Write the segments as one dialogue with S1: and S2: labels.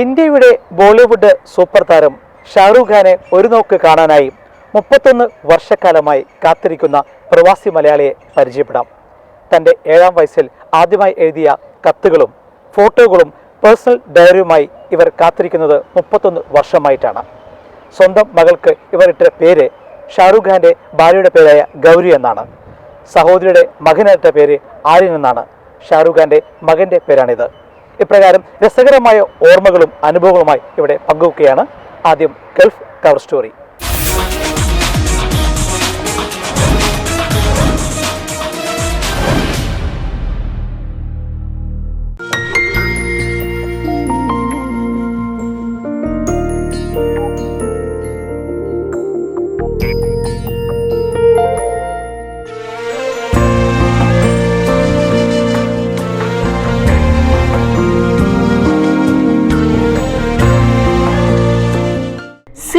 S1: ഇന്ത്യയുടെ ബോളിവുഡ് സൂപ്പർ താരം ഷാറൂഖ് ഖാനെ ഒരു നോക്ക് കാണാനായി മുപ്പത്തൊന്ന് വർഷക്കാലമായി കാത്തിരിക്കുന്ന പ്രവാസി മലയാളിയെ പരിചയപ്പെടാം. തന്റെ ഏഴാം വയസ്സിൽ ആദ്യമായി എഴുതിയ കത്തുകളും ഫോട്ടോകളും പേഴ്സണൽ ഡയറിയുമായി ഇവർ കാത്തിരിക്കുന്നത് മുപ്പത്തൊന്ന് വർഷമായിട്ടാണ്. സ്വന്തം മകൾക്ക് ഇവരിട്ട പേര് ഷാറൂഖ് ഖാന്റെ ഭാര്യയുടെ പേരായ ഗൗരി എന്നാണ്. സഹോദരിയുടെ മകനിട്ട പേര് ആര്യൻ എന്നാണ്. ഷാറൂഖ് ഖാന്റെ മകന്റെ പേരാണിത്. ഇപ്രകാരം രസകരമായ ഓർമ്മകളും അനുഭവങ്ങളുമായി ഇവിടെ പങ്കുവെക്കുകയാണ്. ആദ്യം ഗൾഫ് കവർ സ്റ്റോറി.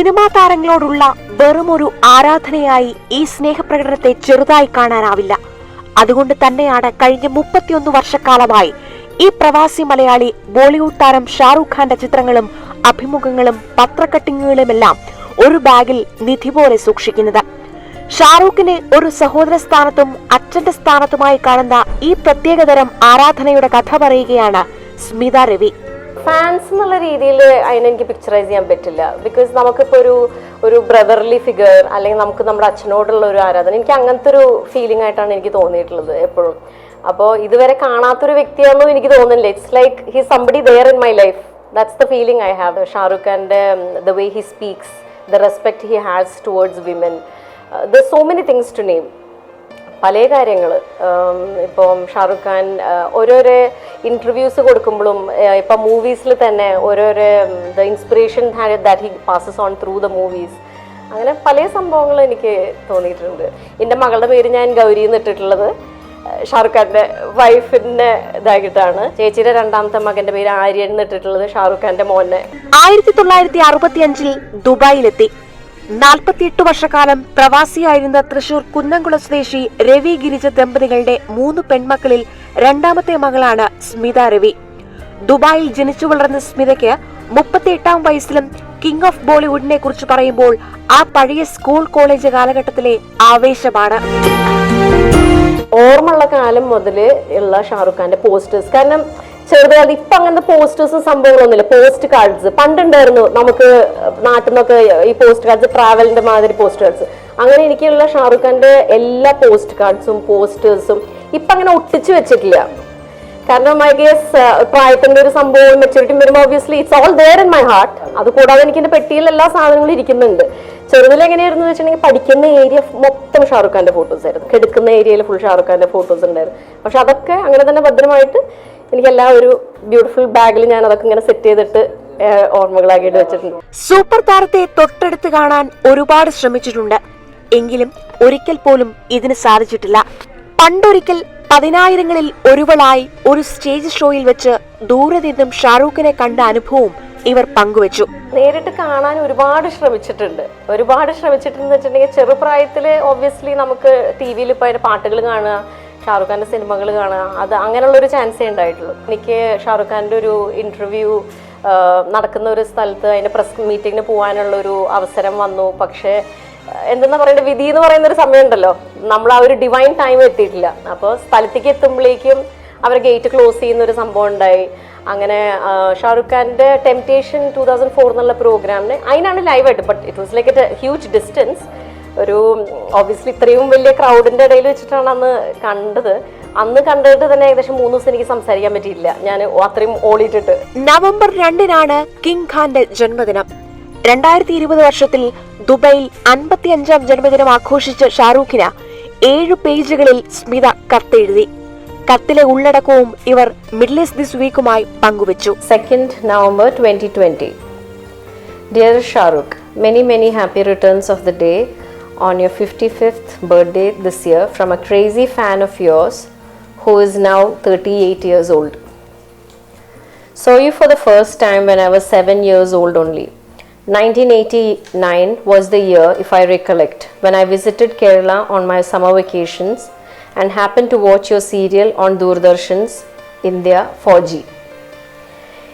S2: സിനിമാ താരങ്ങളോടുള്ള വെറുമൊരു ആരാധനയായി ഈ സ്നേഹപ്രകടനത്തെ ചെറുതായി കാണാനാവില്ല. അതുകൊണ്ട് തന്നെയാണ് കഴിഞ്ഞ മുപ്പത്തിയൊന്ന് വർഷക്കാലമായി ഈ പ്രവാസി മലയാളി ബോളിവുഡ് താരം ഷാറൂഖ് ഖാന്റെ ചിത്രങ്ങളും അഭിമുഖങ്ങളും പത്രക്കട്ടിങ്ങുകളുമെല്ലാം ഒരു ബാഗിൽ നിധി പോലെ സൂക്ഷിക്കുന്നത്. ഷാറൂഖിനെ ഒരു സഹോദര സ്ഥാനത്തും അച്ഛന്റെ സ്ഥാനത്തുമായി കാണുന്ന ഈ പ്രത്യേകതരം ആരാധനയുടെ കഥ പറയുകയാണ് സ്മിത രവി.
S3: ഫാൻസ് എന്നുള്ള രീതിയിൽ അതിനെ എനിക്ക് പിക്ചറൈസ് ചെയ്യാൻ പറ്റില്ല. ബിക്കോസ് നമുക്കിപ്പോൾ ഒരു ഒരു ബ്രദർലി ഫിഗർ അല്ലെങ്കിൽ നമുക്ക് നമ്മുടെ അച്ഛനോടുള്ള ഒരു ആരാധന എനിക്ക് അങ്ങനത്തെ ഒരു ഫീലിംഗ് ആയിട്ടാണ് എനിക്ക് തോന്നിയിട്ടുള്ളത് എപ്പോഴും. അപ്പോൾ ഇതുവരെ കാണാത്തൊരു വ്യക്തിയാണെന്നും എനിക്ക് തോന്നുന്നില്ല. It's like he somebody there in my life that's the feeling I have Shahrukh ഖാന്റെ the way he speaks the respect he has towards women the so many things to name പല കാര്യങ്ങൾ ഇപ്പം ഷാറുഖ് ഖാൻ ഓരോരോ ഇന്റർവ്യൂസ് കൊടുക്കുമ്പോഴും ഇപ്പം മൂവീസിൽ തന്നെ ഓരോരോ the inspiration that he passes on through the movies അങ്ങനെ പല സംഭവങ്ങൾ എനിക്ക് തോന്നിയിട്ടുണ്ട്. എന്റെ മകളുടെ പേര് ഞാൻ ഗൗരി എന്ന് ഇട്ടിട്ടുള്ളത്. ഷാറുഖ് ഖാന്റെ വൈഫിന്റെ ഇതായിട്ടാണ്. ചേച്ചിയുടെ രണ്ടാമത്തെ മകന്റെ പേര് ആര്യൻ എന്ന് ഇട്ടിട്ടുള്ളത് ഷാറുഖ് ഖാന്റെ മോനെ.
S2: ആയിരത്തി തൊള്ളായിരത്തി അറുപത്തി അഞ്ചിൽ ദുബായിലെത്തി. നാൽപ്പത്തിയെട്ട് വർഷക്കാലം പ്രവാസിയായിരുന്ന തൃശൂർ കുന്നംകുളം സ്വദേശി രവി ഗിരിജ ദമ്പതികളുടെ മൂന്ന് പെൺമക്കളിൽ രണ്ടാമത്തെ മകളാണ് സ്മിത രവി. ദുബായിൽ ജനിച്ചു വളർന്ന സ്മിതയ്ക്ക് മുപ്പത്തിയെട്ടാം വയസ്സിലും കിങ് ഓഫ് ബോളിവുഡിനെ കുറിച്ച് പറയുമ്പോൾ ആ പഴയ സ്കൂൾ കോളേജ് കാലഘട്ടത്തിലെ ആവേശമാണ്.
S3: ഓർമ്മയുള്ള കാലം മുതൽ ഉള്ള ഷാറുഖ് ഖാന്റെ പോസ്റ്റേഴ്സ് കാരണം ചെറുതായത് ഇപ്പൊ അങ്ങനത്തെ പോസ്റ്റേഴ്സും സംഭവങ്ങളൊന്നുമില്ല. പോസ്റ്റ് കാർഡ്സ് പണ്ടുണ്ടായിരുന്നു നമുക്ക് നാട്ടിൽ നിന്നൊക്കെ ഈ പോസ്റ്റ് കാർഡ്സ് ട്രാവലിന്റെ മാതിരി പോസ്റ്റ് കാർഡ്സ് അങ്ങനെ എനിക്കുള്ള ഷാറുഖ് ഖാന്റെ എല്ലാ പോസ്റ്റ് കാർഡ്സും പോസ്റ്റേഴ്സും ഇപ്പൊ അങ്ങനെ ഒട്ടിച്ചു വെച്ചിട്ടില്ല. കാരണം ഐ ഗേസ് പ്രായത്തിന്റെ ഒരു സംഭവം മെച്ചൂരിറ്റി വരുമ്പോൾ obviously it's all there in my heart അത് കൂടാതെ എനിക്ക് എന്റെ പെട്ടിയിൽ എല്ലാ സാധനങ്ങളും ഇരിക്കുന്നുണ്ട്. ചെറുതിൽ എങ്ങനെയായിരുന്നു വെച്ചിട്ടുണ്ടെങ്കിൽ പഠിക്കുന്ന ഏരിയ മൊത്തം ഷാറുഖ് ഖാന്റെ ഫോട്ടോസ് ആയിരുന്നു. കെടുക്കുന്ന ഏരിയയിൽ ഫുൾ ഷാറുഖ് ഖാന്റെ ഫോട്ടോസ് ഉണ്ടായിരുന്നു. പക്ഷെ അതൊക്കെ അങ്ങനെ തന്നെ ഭദ്രമായിട്ട് എനിക്ക് എല്ലാ ഒരു ബ്യൂട്ടിഫുൾ ബാഗിൽ ഞാൻ അതൊക്കെ ഇങ്ങനെ സെറ്റ് ചെയ്തിട്ട് ഓർമ്മകളാക്കിയിട്ട് വെച്ചിട്ടുണ്ട്.
S2: സൂപ്പർ താരത്തെ തൊട്ടടുത്ത് കാണാൻ ഒരുപാട് ശ്രമിച്ചിട്ടുണ്ട്. എങ്കിലും ഒരിക്കൽ പോലും ഇതിന് സാധിച്ചിട്ടില്ല. പണ്ടൊരിക്കൽ പതിനായിരങ്ങളിൽ ഒരുവളായി ഒരു സ്റ്റേജ് ഷോയിൽ വെച്ച് ദൂരെ നിന്നും ഷാറൂഖിനെ കണ്ട അനുഭവം ഇവർ പങ്കുവച്ചു.
S3: നേരിട്ട് കാണാൻ ഒരുപാട് ശ്രമിച്ചിട്ടുണ്ട്. ഒരുപാട് ശ്രമിച്ചിട്ടുണ്ടെന്ന് വെച്ചിട്ടുണ്ടെങ്കിൽ ചെറുപ്രായത്തിൽ ഒബ്വിയസ്ലി നമുക്ക് ടി വിയിൽ ഇപ്പോൾ അതിന്റെ പാട്ടുകൾ കാണുക ഷാറുഖ് ഖാന്റെ സിനിമകൾ കാണുക. അത് അങ്ങനെയുള്ളൊരു ചാൻസേ ഉണ്ടായിട്ടുള്ളൂ. എനിക്ക് ഷാറുഖ് ഖാന്റെ ഒരു ഇന്റർവ്യൂ നടക്കുന്ന ഒരു സ്ഥലത്ത് അതിന്റെ പ്രസ് മീറ്റിങ്ങിന് പോകാനുള്ളൊരു അവസരം വന്നു. പക്ഷേ എന്തെന്നാ പറയേണ്ടത് വിധി എന്ന് പറയുന്ന ഒരു സമയമുണ്ടല്ലോ. നമ്മൾ ആ ഒരു ഡിവൈൻ ടൈം എത്തിയിട്ടില്ല. അപ്പോൾ സ്ഥലത്തേക്ക് എത്തുമ്പോഴേക്കും അവർ ഗേറ്റ് ക്ലോസ് ചെയ്യുന്ന ഒരു സംഭവം ഉണ്ടായി. അങ്ങനെ ഷാറുഖ് ഖാന്റെ ടെംപ്റ്റേഷൻ ടു തൗസൻഡ് ഫോർ എന്നുള്ള പ്രോഗ്രാമിന് അതിനാണ് ലൈവായിട്ട് but it was like a huge distance ഒരു ഓബിയസ്ലി ഇത്രയും വലിയ ക്രൗഡിന്റെ ഇടയിൽ വെച്ചിട്ടാണ് അന്ന് കണ്ടത്. അന്ന് കണ്ടിട്ട് തന്നെ ഏകദേശം മൂന്ന് ദിവസം എനിക്ക് സംസാരിക്കാൻ പറ്റിയില്ല ഞാൻ അത്രയും ഓടിയിട്ടിട്ട്
S2: നവംബർ രണ്ടിനാണ് കിങ് ഖാന്റെ ജന്മദിനം. രണ്ടായിരത്തി ഇരുപത് വർഷത്തിൽ ദുബൈയിൽ അൻപത്തി അഞ്ചാം ജന്മദിനം ആഘോഷിച്ച ഷാറൂഖിന് ഏഴ് പേജുകളിൽ സ്മിത കത്തെഴുതി. കത്തിലെ ഉള്ളടക്കവും ഇവർ മിഡിൽ ഈസ്റ്റ് ദിസ് വീക്കുമായി പങ്കുവച്ചു.
S3: Second November 2020. Dear Shahrukh, many, many happy returns of the day. On your 55th birthday this year from a crazy fan of yours who is now 38 years old. Saw you for the first time when I was 7 years old only. 1989 was the year, if I recollect, when I visited Kerala on my summer vacations and happened to watch your serial on Doordarshan's India 4G.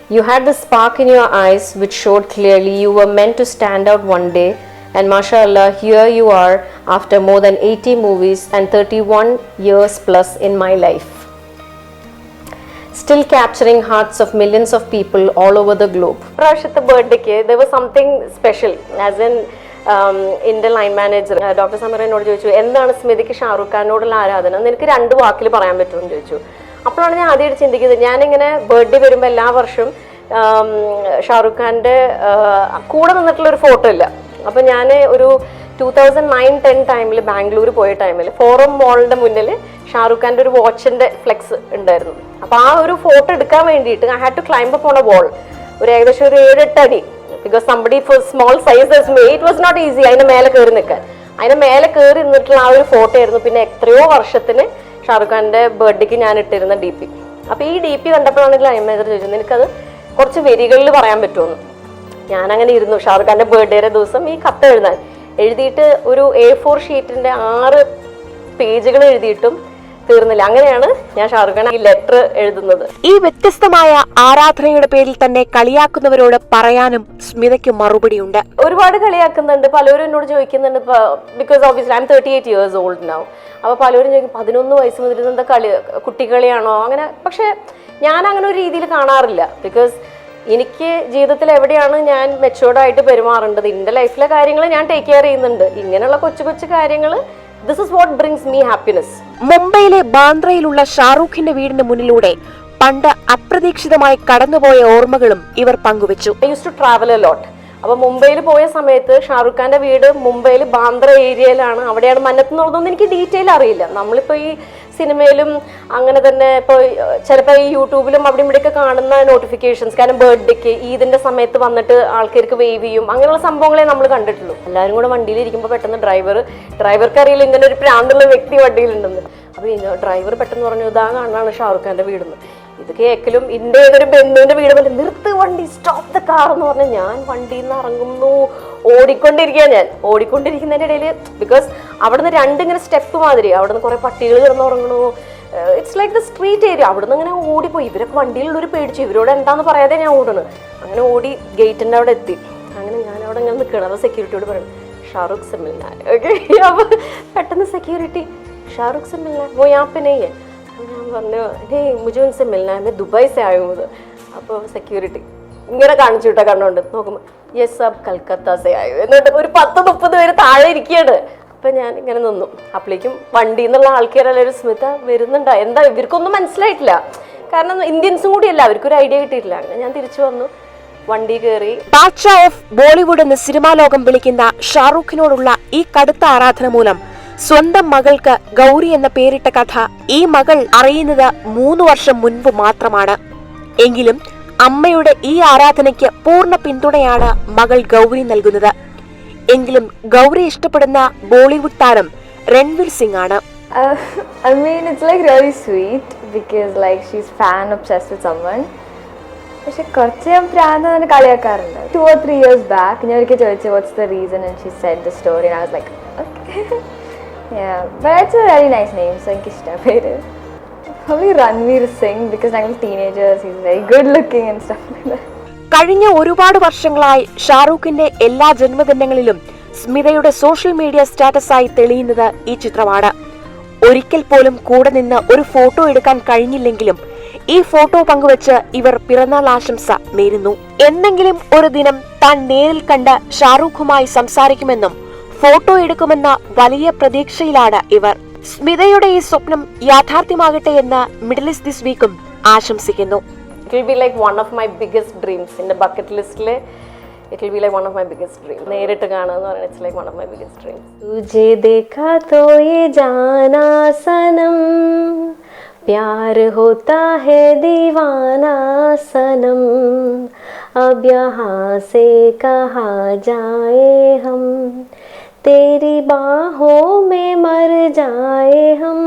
S3: You had the spark in your eyes which showed clearly you were meant to stand out one day. And mashallah, here you are after more than 80 movies and 31 years plus in my life. Still capturing hearts of millions of people all over the globe. പ്രാവശ്യത്തെ ബർത്ത്ഡേക്ക് there was something special as an എന്റെ line manager doctor Sameer എന്നോട് ചോദിച്ചു എന്താണ് സ്മിതയ്ക്ക് ഷാറുഖ് ഖാനോടുള്ള ആരാധന എന്ന് എനിക്ക് രണ്ട് വാക്കിൽ പറയാൻ പറ്റുമെന്ന് ചോദിച്ചു അപ്പോഴാണ് ഞാൻ ആദ്യമായിട്ട് ചിന്തിക്കുന്നത് ഞാനിങ്ങനെ ബർത്ത്ഡേ വരുമ്പോൾ എല്ലാ വർഷവും ആം, ഷാറുഖ് ഖാന്റെ ആ, കൂടെ നിന്നിട്ടുള്ള ഒരു ഫോട്ടോ ഇല്ല അപ്പം ഞാൻ ഒരു ടൂ തൗസൻഡ് നയൻ ടെൻ ടൈമിൽ ബാംഗ്ലൂർ പോയ ടൈമിൽ ഫോറം മോളിന്റെ മുന്നിൽ ഷാറുഖ് ഖാന്റെ ഒരു വാച്ചിന്റെ ഫ്ലെക്സ് ഉണ്ടായിരുന്നു. അപ്പോൾ ആ ഒരു ഫോട്ടോ എടുക്കാൻ വേണ്ടിയിട്ട് I had to climb up on a wall ഒരു ഏകദേശം ഒരു ഏഴെട്ട് അടി. Because somebody for small size may it was not easy അതിന്റെ മേലെ കയറി നിൽക്കാൻ. അതിന്റെ മേലെ കയറി നിന്നിട്ടുള്ള ആ ഒരു ഫോട്ടോ ആയിരുന്നു പിന്നെ എത്രയോ വർഷത്തിന് ഷാറുഖ് ഖാന്റെ ബർത്ത്ഡേക്ക് ഞാൻ ഇട്ടിരുന്ന ഡി പി അപ്പോൾ ഈ ഡി പി കണ്ടപ്പോഴാണെങ്കിൽ മേജർ ചോദിച്ചത് എനിക്കത് കുറച്ച് വരികളിൽ പറയാൻ പറ്റുമെന്ന് ഞാൻ അങ്ങനെ ഇരുന്നു. ഷാറുഖ് ഖാന്റെ ബർത്ത്ഡേയുടെ ദിവസം ഈ കത്ത് എഴുതാൻ. എഴുതിയിട്ട് ഒരു എ ഫോർ ഷീറ്റിന്റെ ആറ് പേജുകൾ എഴുതിയിട്ടും തീർന്നില്ല. അങ്ങനെയാണ് ഞാൻ ഷാറുഖ് ഈ ലെറ്റർ എഴുതുന്നത്.
S2: ഈ വ്യത്യസ്തമായ ആരാധനയുടെ പേരിൽ തന്നെ കളിയാക്കുന്നവരോട് പറയാനും സ്മിതയ്ക്ക് മറുപടിയുണ്ട്.
S3: ഒരുപാട് കളിയാക്കുന്നുണ്ട്. പലരും എന്നോട് ചോദിക്കുന്നുണ്ട് because obviously I'm thirty eight years old now അപ്പോൾ പലരും ചോദിക്കും പതിനൊന്ന് വയസ്സ് മുതൽ എന്താ കളി കുട്ടികളിയാണോ? അങ്ങനെ പക്ഷെ ഞാൻ അങ്ങനെ ഒരു രീതിയിൽ കാണാറില്ല. ബിക്കോസ് എനിക്ക് ജീവിതത്തിൽ എവിടെയാണ് ഞാൻ മെച്ചുവേർഡായിട്ട് പെരുമാറേണ്ടത്? എന്റെ ലൈഫിലെ കാര്യങ്ങൾ ഞാൻ ടേക്ക് കെയർ ചെയ്യുന്നുണ്ട്. ഇങ്ങനെയുള്ള കൊച്ചു കൊച്ചു കാര്യങ്ങൾ this is what brings me happiness
S2: മുംബൈയിലെ ബാന്ദ്രയിലുള്ള ഷാറൂഖിന്റെ വീടിന് മുന്നിലൂടെ പണ്ട് അപ്രതീക്ഷിതമായി കടന്നുപോയ ഓർമ്മകളും ഇവർ പങ്കുവച്ചു.
S3: I use to travel a lot അപ്പോൾ മുംബൈയിൽ പോയ സമയത്ത് ഷാറുഖ് ഖാന്റെ വീട് മുംബൈയിൽ ബാന്ദ്ര ഏരിയയിലാണ്. അവിടെയാണ് മന്നത്ത് എന്നുള്ളതൊന്നും എനിക്ക് ഡീറ്റെയിൽ അറിയില്ല. നമ്മളിപ്പോ ഈ സിനിമയിലും അങ്ങനെ തന്നെ ഇപ്പോൾ ചിലപ്പോൾ ഈ യൂട്യൂബിലും അവിടെ ഇവിടെയൊക്കെ കാണുന്ന നോട്ടിഫിക്കേഷൻസ് കാരണം ബർത്ത്ഡേക്ക് ഈദിന്റെ സമയത്ത് വന്നിട്ട് ആൾക്കാർക്ക് വേവ് ചെയ്യും അങ്ങനെയുള്ള സംഭവങ്ങളെ നമ്മൾ കണ്ടിട്ടുള്ളൂ. എല്ലാവരും കൂടെ വണ്ടിയിൽ ഇരിക്കുമ്പോൾ പെട്ടെന്ന് ഡ്രൈവർ ഡ്രൈവർക്ക് അറിയില്ല ഇങ്ങനെ ഒരു പ്രാന്തുള്ള വ്യക്തി വണ്ടിയിലുണ്ടെന്ന്. അപ്പോൾ ഡ്രൈവർ പെട്ടെന്ന് പറഞ്ഞു ഇതാ കാണാണ് ഷാറുഖ് വീടുന്ന് വീടെന്ന്. ഇത് കേക്കലും ഇന്റെ ഏതൊരു ബന്ധുവിന്റെ വീട് പോലെ നിർത്ത് വണ്ടി സ്റ്റോപ്പ് ദ കാർ എന്ന് പറഞ്ഞാൽ ഞാൻ വണ്ടിയിൽ നിന്ന് ഇറങ്ങുന്നു. ഓടിക്കൊണ്ടിരിക്കുക ഞാൻ. ഓടിക്കൊണ്ടിരിക്കുന്നതിന്റെ ഇടയിൽ ബിക്കോസ് അവിടുന്ന് രണ്ടിങ്ങനെ സ്റ്റെപ്പ് മാതിരി അവിടുന്ന് കുറേ പട്ടികൾ കിടന്ന് ഉറങ്ങണു it's like the street area അവിടുന്ന് അങ്ങനെ ഓടിപ്പോയി. ഇവരൊക്കെ വണ്ടിയിലുള്ളവർ പേടിച്ചു. ഇവരോട് എന്താന്ന് പറയാതെ ഞാൻ ഓടണു. അങ്ങനെ ഓടി ഗേറ്റിന്റെ അവിടെ എത്തി. അങ്ങനെ ഞാൻ അവിടെ ഇങ്ങനെ നിൽക്കണം സെക്യൂരിറ്റിയോട് പറയണം ഷാറുഖ് സെമിൽനാർ ഓക്കെ അപ്പോൾ പെട്ടെന്ന് സെക്യൂരിറ്റി ഷാറുഖ് സെമിൽനാർ ഞാൻ പിന്നെ ഞാൻ പറഞ്ഞു ഡേ മുജെ ഉൻസെ മിൽന മേ ദുബായ് സെ ആയോ? അത് അപ്പോൾ സെക്യൂരിറ്റി ഇങ്ങനെ കാണിച്ചു വിട്ടാ കണ്ണുകൊണ്ട്. നോക്കുമ്പോൾ യെസ് സാബ് കൽക്കത്ത സെ ആയോ? എന്നിട്ട് ഒരു പത്ത് മുപ്പത് പേര് താഴെ ഇരിക്കുകയാണ് അപ്പം ഞാൻ ഇങ്ങനെ നിന്നു. അപ്പോഴേക്കും വണ്ടി എന്നുള്ള ആൾക്കാരെല്ലാം സ്മിത വരുന്നുണ്ടോ? എന്താ? ഇവർക്കൊന്നും മനസ്സിലായിട്ടില്ല. കാരണം ഇന്ത്യൻസും കൂടിയല്ല അവർക്കൊരു ഐഡിയ കിട്ടിയിട്ടില്ല. അങ്ങനെ ഞാൻ തിരിച്ചു വന്നു. വണ്ടി കയറി
S2: ബാദ്ഷാ ഓഫ് ബോളിവുഡ് എന്ന് സിനിമാ ലോകം വിളിക്കുന്ന ഷാറൂഖിനോടുള്ള ഈ കടുത്ത ആരാധന മൂലം സ്വന്തം മകൾക്ക് ഗൗരി എന്ന പേരിട്ട കഥ ഈ മകൾ അറിയുന്നത് മൂന്ന് വർഷം മുൻപ് മാത്രമാണ്. എങ്കിലും അമ്മയുടെ ഈ ആരാധനയ്ക്ക് പൂർണ പിന്തുണയാണ് മകൾ ഗൗരി നൽകുന്നത്. എങ്കിലും ഗൗരി ഇഷ്ടപ്പെടുന്ന ബോളിവുഡ് താരം രൺവീർ സിംഗ് ആണ്.
S4: I mean because she's fan with. പക്ഷെ കുറച്ച് ഞാൻ പ്രാന്ത തന്നെ കളിയാക്കാറുണ്ട്. Two or three years back ഞാൻ ഒരിക്കൽ ചോദിച്ചു what's the reason and she said the story was like it's a very nice names എനിക്ക് ഇഷ്ടം പേര് Probably Ranveer Singh because ഞങ്ങൾ teenagers is stuff like that.
S2: കഴിഞ്ഞ ഒരുപാട് വർഷങ്ങളായി ഷാറൂഖിന്റെ എല്ലാ ജന്മദിനങ്ങളിലും സ്മിതയുടെ സോഷ്യൽ മീഡിയ സ്റ്റാറ്റസായി തെളിയുന്നത് ഈ ചിത്രമാണ്. ഒരിക്കൽ പോലും കൂടെ നിന്ന് ഒരു ഫോട്ടോ എടുക്കാൻ കഴിഞ്ഞില്ലെങ്കിലും ഈ ഫോട്ടോ പങ്കുവച്ച് ഇവർ പിറന്നാൾ ആശംസ നേരുന്നു. എന്തെങ്കിലും ഒരു ദിനം താൻ നേരിൽ കണ്ട് ഷാറൂഖുമായി സംസാരിക്കുമെന്നും ഫോട്ടോ എടുക്കുമെന്ന വലിയ പ്രതീക്ഷയിലാണ് ഇവർ. സ്മിതയുടെ ഈ സ്വപ്നം യാഥാർത്ഥ്യമാകട്ടെ എന്ന് മിഡിൽ ഈസ്റ്റ് ദിസ് വീക്കും ആശംസിക്കുന്നു.
S3: It will be like one of my biggest dreams എന്റെ ബക്കറ്റ് ലിസ്റ്റിൽ it will be like one of my biggest dream നേരിട്ട് കാണുക എന്ന് പറയുന്നത് it's like one of my biggest dream തുജെ ദേഖാ തോ യേ ജാനാസനം प्यार होता है दीवाना सनम अब यहाँ से कहा जाए हम? तेरी बाहों में मर जाए हम।